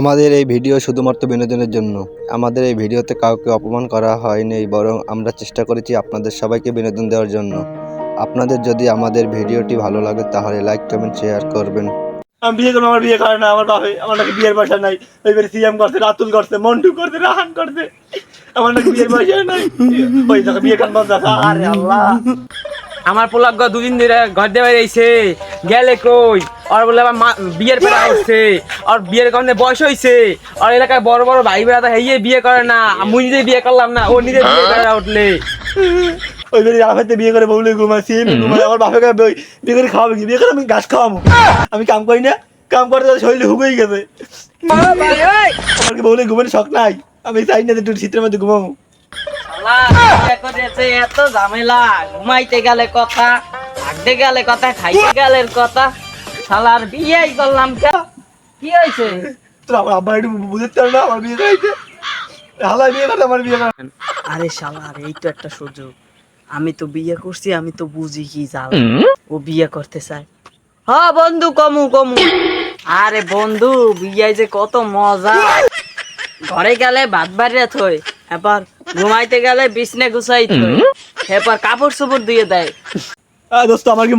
আমাদের এই ভিডিও শুধুমাত্র বিনোদনের জন্য। আমাদের এই ভিডিওতে কাউকে অপমান করা হয়নি বরং আমরা চেষ্টা করেছি আপনাদের সবাইকে বিনোদন দেওয়ার জন্য। আপনাদের যদি আমাদের ভিডিওটি ভালো লাগে তাহলে লাইক কমেন্ট শেয়ার করবেন। আমি বিয়ে করব আমার বিয়ে করে না আমার বাপে আমার নাকি বিয়ের পয়সা নাই। এবারে সিএম করছে রাতুল করছে মন্টু করছে রাহান করছে। আমার নাকি বিয়ের পয়সা নাই। ওই দেখো বিয়ে কান বন্ধ আছে আরে আল্লাহ। আমার পোলাক দুদিন ধরে ঘর দিয়ে বেরিয়েছে গেলে কই? আর বলে আবার মা- বিয়ের পেরা হচ্ছে আর বিয়ের কারণে বয়স হয়েছে আর এলাকায় বড় বড় ভাই বেড়াতে হেয়ে বিয়ে করে না। মুই নিজে বিয়ে করলাম না ও নিজে বিয়ে করে উঠলে। ওই বেরি রাফেতে বিয়ে করে বউলে ঘুমাচ্ছি ঘুমাই আমার বাপে বিয়ে করে খাওয়াবে কি? বিয়ে করে আমি ঘাস খাওয়াবো। আমি কাম করি না কাম করতে শরীরে হুকেই গেছে। আমার কি বউলে ঘুমানোর শখ নাই? আমি চাই না যে একটু শীতের মধ্যে ঘুমাবো। এত ঝামেলা ঘুমাইতে গেলে কথা থাকতে গেলে কথা খাইতে গেলে কথা। শালার বিয়েই করলাম কে? কি হয়েছে? তো আমার আব্বা একটু বুঝতে পারে না আমার বিয়ে হালাই বিয়ে করে আমার বিয়ে করা। আরে শালার এই তো একটা সুযোগ। আমি তো বিয়ে করছি আমি তো বুঝি কি জাল ও বিয়ে করতে চায়। হ্যাঁ বন্ধু কমু কমু। আরে বন্ধু বিয়ে যে কত মজা। ঘরে গেলে ভাত বাড়িয়ে থই এবার ঘুমাইতে গেলে বিছনে গুছাই থই। এরপর কাপড় চোপড় দিয়ে দেয়। দোস্ত আমার কি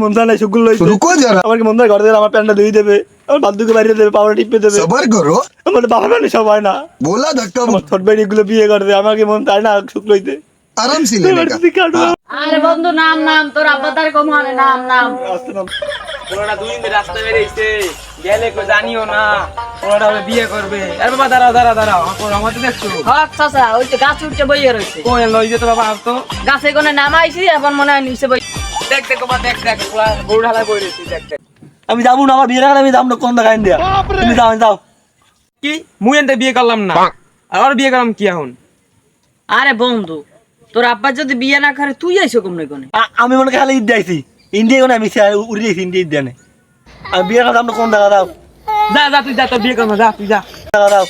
লইছে। যারা? আমার কি আমার প্যান্টটা ধুই দেবে আমার বাদ্যুকে দেবে পাওয়ার টিপে দেবে। সবার করো আমার বাবা মানে সব হয় না। বলা ধাক্কা আমার ছোট ভাই এগুলো বিয়ে করে আমার কি মন না আরাম ছিল আরে। বন্ধু নাম নাম তোর নাম নাম। দুই দিন বেরিয়েছে। গেলে কো জানিও না বিয়ে করবে। আরে বাবা আমার আচ্ছা আচ্ছা ওই যে গাছ উঠছে বইয়ে রয়েছে। কই বাবা গাছে কোনে নামাইছি এখন মনে হয় নিচে বই দেখ দেখ বাবা দেখ দেখ গরু ঢালাই বই রয়েছে দেখ দেখ। আমি যাব না আমার বিয়ে রাখলে আমি যাব না কোন দেখাই দিয়া তুমি যাও যাও। কি? মুই এনতে বিয়ে করলাম না। আর ওর বিয়ে করলাম কি এখন? আরে বন্ধু তোর আব্বা যদি বিয়ে না করে তুই আইসো কমনে কোনে? আ- আমি মনে খালি ঈদ দিয়েছি ইন্ডিয়া কোনো আমি উড়ে দিয়েছি ইন্ডিয়া ঈদ দেয় আমি বিয়ে রাখলে আমরা কোন দেখা দাও যা যা তুই যা তোর বিয়ে করব যা তুই যা। দেখা দাও